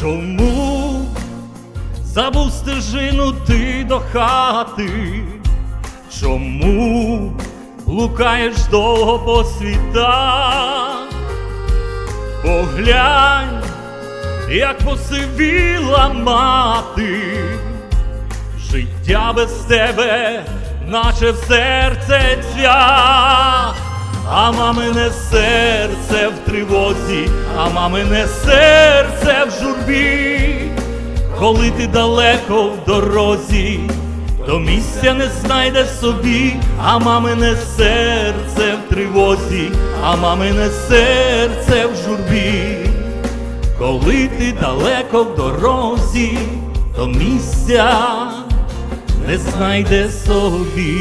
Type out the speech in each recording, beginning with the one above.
Чому забув стежину ти до хати? Чому блукаєш довго по світах? Поглянь, як посивіла мати, життя без тебе, наче в серце цвях. А мамине серце в тривозі, а мамине серце в журбі, коли ти далеко в дорозі, то місця не знайде собі, а мамине серце в тривозі, а мамине серце в журбі, коли ти далеко в дорозі, то місця не знайде собі.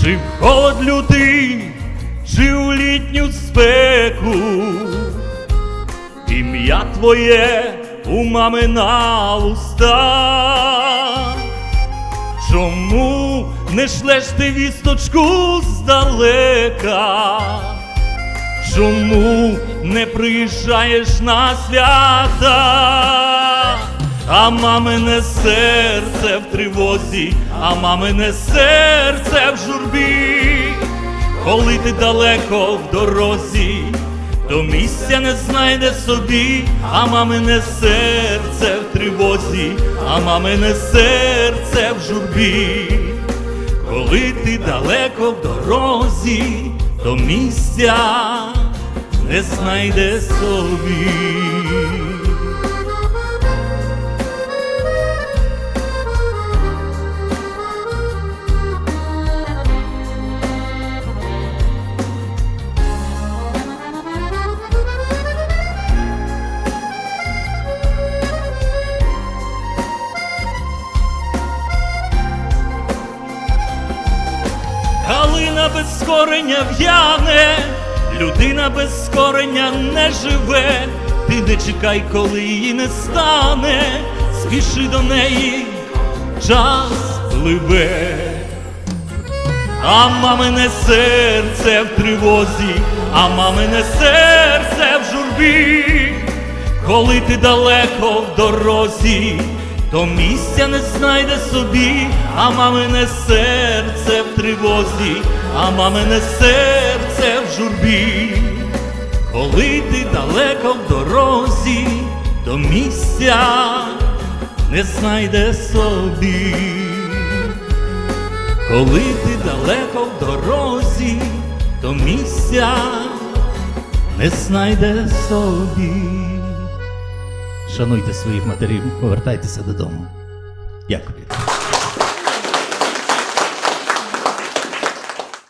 Чи в холод лютий, чи в літню спеку, ім'я твоє у мами на устах. Чому не шлеш ти вісточку здалека? Чому не приїжджаєш на свята? А мамине серце в тривозі, а мамине серце в журбі, коли ти далеко в дорозі, то місця не знайде собі, а мамине серце в тривозі, а мамине серце в журбі, коли ти далеко в дорозі, то місця не знайде собі. Галина без корення в'яне, людина без корення не живе, ти не чекай, коли її не стане, спіши до неї, час пливе. А мамине серце в тривозі, а мамине серце в журбі, коли ти далеко в дорозі, то місця не знайде собі, а мамине серце в тривозі, а мамине серце в журбі, коли ти далеко в дорозі, то місця не знайде собі. Коли ти далеко в дорозі, то місця не знайде собі. Шануйте своїх матерів, повертайтеся додому. Дякую.